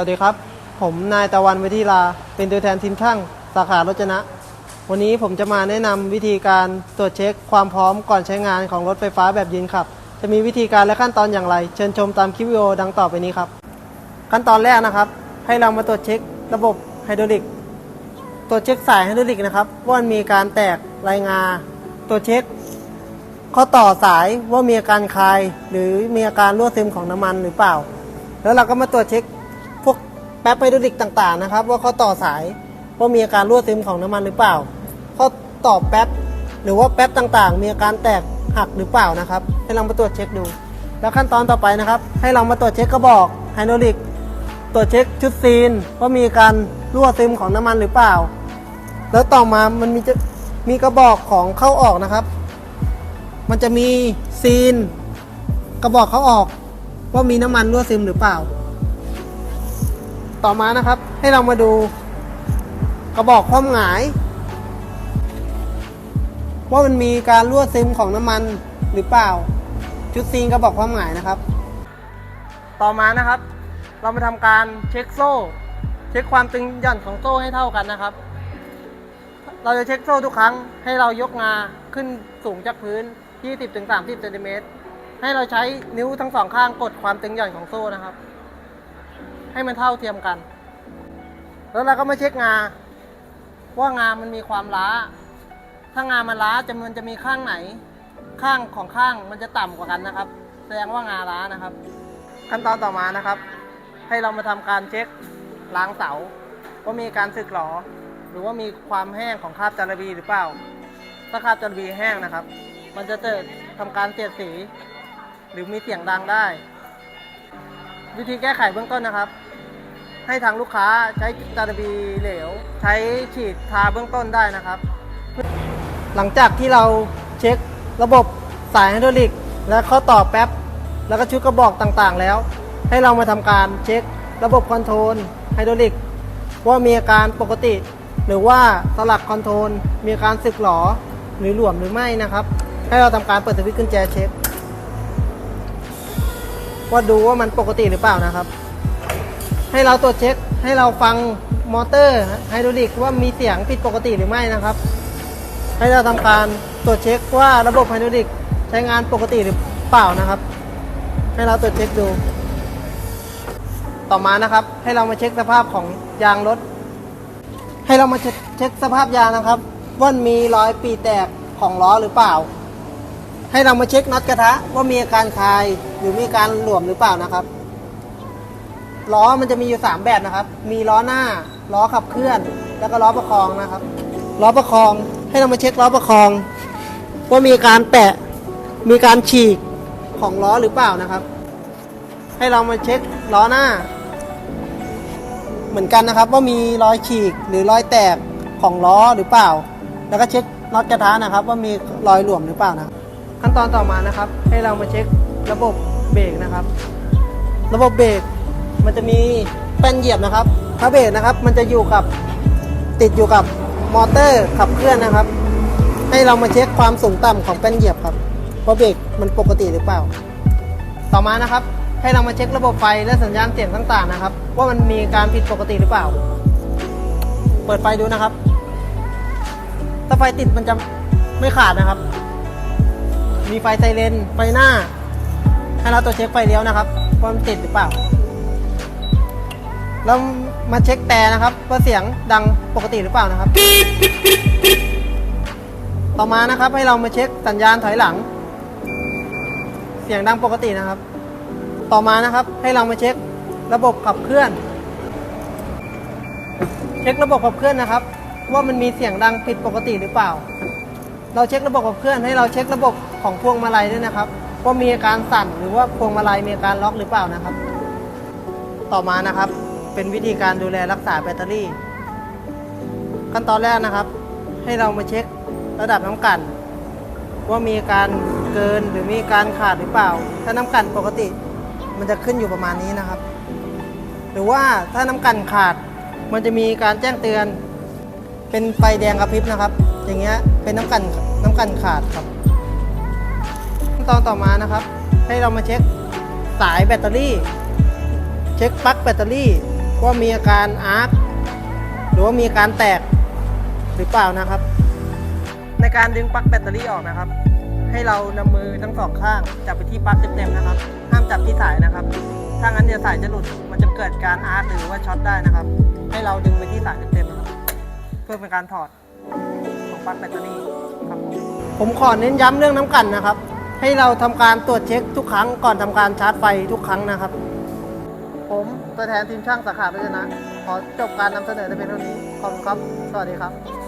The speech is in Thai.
วัสดีครับ ผมนายตะวันวิทีลา เป็นตัวแทนทีมช่างสาขารถจนะ วันนี้ผมจะมาแนะนำวิธีการตรวจเช็คความพร้อมก่อนใช้งานของรถไฟฟ้าแบบยืนขับ จะมีวิธีการและขั้นตอนอย่างไร เชิญชมตามคลิปวิดีโอดังต่อไปนี้ครับ ขั้นตอนแรกนะครับ ให้เรามาตรวจเช็คระบบไฮดรอลิก ตรวจเช็คสายไฮดรอลิกนะครับว่ามันมีการแตกรายงา ตรวจเช็คข้อต่อสายว่ามีอาการคาย หรือมีอาการรั่วซึมของน้ำมันหรือเปล่า แล้วเราก็มาตรวจเช็ค ป๊บไฮดรอลิกต่างๆนะครับ ว่าข้อต่อสายว่ามีอาการรั่วซึมของน้ำมันหรือเปล่า ข้อต่อแป๊บหรือว่าแป๊บต่างๆ มีอาการแตกหักหรือเปล่านะครับ ให้เรามาตรวจเช็คดู แล้วขั้นตอนต่อไปนะครับ ให้เรามาตรวจเช็คกระบอกไฮดรอลิกตรวจเช็คชุดซีนว่ามีการรั่วซึมของน้ำมันหรือเปล่า แล้วต่อมามันมีจะมีกระบอกของเข้าออกนะครับ มันจะมีซีน กระบอกเขาออกว่ามีน้ำมันรั่วซึมหรือเปล่า ต่อมานะครับ ให้เรามาดูกระบอกคว่ำหงาย ว่ามันมีการรั่วซึมของน้ำมันหรือเปล่า ชุดซีนกระบอกคว่ำหงายนะครับ ต่อมานะครับ เรามาทำการเช็คโซ่ เช็คความตึงหย่อนของโซ่ให้เท่ากันนะครับ เราจะเช็คโซ่ทุกครั้ง ให้เรายกงาขึ้นสูงจากพื้น 20-30เซนติเมตรให้เราใช้นิ้วทั้งสองข้างกดความตึงหย่อนของโซ่นะครับ ให้มันเท่าเทียมกัน แล้วเราก็มาเช็คงา ว่างามันมีความล้า ถ้างามันล้าจะมันจะมีข้างไหน ข้างของข้างมันจะต่ำกว่ากันนะครับ แสดงว่างาล้านะครับ ขั้นตอนต่อมานะครับ ให้เรามาทำการเช็คล้างเสาว่ามีการสึกหรอ หรือว่ามีความแห้งของคราบจาระบีหรือเปล่า ถ้าคราบจาระบีแห้งนะครับ มันจะเกิดทำการเสียดสี หรือมีเสียงดังได้ วิธีแก้ไขเบื้องต้นนะครับ ให้ทางลูกค้าใช้จาระบีเหลว ใช้ฉีดทาเบื้องต้นได้นะครับ หลังจากที่เราเช็คระบบสายไฮดรอลิก และข้อต่อแป๊บ แล้วก็ชุดกระบอกต่างๆ แล้ว ให้เรามาทำการเช็คระบบคอนโทรลไฮดรอลิก ว่ามีอาการปกติ หรือว่าสลักคอนโทรลมีอาการสึกหรอหรือหลวมหรือไม่นะครับ ให้เราทำการเปิดสวิตช์กุญแจเช็คว่าดูว่ามันปกติหรือเปล่านะครับ ให้เราตรวจเช็คให้เราฟังมอเตอร์ไฮดรอลิกว่ามีเสียงผิดปกติหรือไม่นะครับ ให้เราทำการตรวจเช็คว่าระบบไฮดรอลิกใช้งานปกติหรือเปล่านะครับ ให้เราตรวจเช็คดู ต่อมานะครับ ให้เรามาเช็คสภาพของยางรถ ให้เรามาเช็คเช็คสภาพยางนะครับ ว่ามีรอยปีแตกของล้อหรือเปล่า ให้เรามาเช็คน็อตกระทะว่ามีอาการคลายหรือมีการหลวมหรือเปล่านะครับ ล้อมันจะมีอยู่ 3 แบบนะครับ มีล้อหน้า ล้อขับเคลื่อน แล้วก็ล้อประคองนะครับ ล้อประคอง ให้เรามาเช็คล้อประคอง ว่ามีการแปะมีการฉีกของล้อหรือเปล่านะครับ ให้เรามาเช็คล้อหน้า เหมือนกันนะครับ ว่ามีรอยฉีกหรือรอยแตกของล้อหรือเปล่า แล้วก็เช็คน็อตกระทะนะครับ ว่ามีรอยหลวมหรือเปล่านะขั้นตอนต่อมานะครับ ให้เรามาเช็คระบบเบรกนะครับ ระบบเบรก มันจะมีแป้นเหยียบนะครับพระเบรกนะครับ มันจะอยู่กับติดอยู่กับมอเตอร์ขับเคลื่อนนะครับ ให้เรามาเช็คความสูงต่ำของแป้นเหยียบครับว่าเบรกมันปกติหรือเปล่า ต่อมานะครับ ให้เรามาเช็คระบบไฟและสัญญาณเสียงต่างๆนะครับ ว่ามันมีการผิดปกติหรือเปล่า เปิดไฟดูนะครับ ถ้าไฟติดมันจะไม่ขาดนะครับ มีไฟไซเรนไฟหน้า ให้เราตัวเช็คไฟเลี้ยวนะครับว่ามันติดหรือเปล่า แล้วมาเช็คแต่นะครับว่าเสียงดังปกติหรือเปล่านะครับ ต่อมานะครับให้เรามาเช็คสัญญาณถอยหลัง เสียงดังปกตินะครับ ต่อมานะครับให้เรามาเช็คระบบขับเคลื่อน เช็คระบบขับเคลื่อนนะครับ ว่ามันมีเสียงดังผิดปกติหรือเปล่า เราเช็คระบบขับเคลื่อน ให้เราเช็คระบบของพวงมาลัยด้วยนะครับว่ามีอาการสั่นหรือว่าพวงมาลัยมีอาการล็อกหรือเปล่านะครับ ต่อมานะครับ เป็นวิธีการดูแลรักษาแบตเตอรี่ ขั้นตอนแรกนะครับ ให้เรามาเช็คระดับน้ำกันว่ามีการเกินหรือมีการขาดหรือเปล่า ถ้าน้ำกันปกติมันจะขึ้นอยู่ประมาณนี้นะครับ หรือว่าถ้าน้ำกันขาดมันจะมีการแจ้งเตือน เป็นไฟแดงกระพริบนะครับ อย่างเงี้ยเป็นน้ำกันน้ำกันขาดครับขั้นตอนต่อมานะครับ ให้เรามาเช็คสายแบตเตอรี่ เช็คปลั๊กแบตเตอรี่ ว่ามีอาการอาร์คหรือว่ามีอาการแตกหรือเปล่านะครับ ในการดึงปลั๊กแบตเตอรี่ออกนะครับ ให้เรานำมือทั้งสองข้างจับไปที่ปลั๊กเต็มๆนะครับ ห้ามจับที่สายนะครับ ถ้างั้นเดี๋ยวสายจะหลุดมันจะเกิดการอาร์คหรือว่าช็อตได้นะครับ ให้เราดึงไปที่สายเต็มๆนะครับเพื่อเป็นการถอดของปลั๊กแบตเตอรี่ครับผมผมขอเน้นย้ำเรื่องน้ำกลันนะครับ ให้เราทำการตรวจเช็คทุกครั้งก่อนทำการชาร์จไฟทุกครั้งนะครับ ผมตัวแทนทีมช่างสาขาพิจนะ ขอจบการนำเสนอในเพียงเท่านี้ ขอบคุณครับ สวัสดีครับ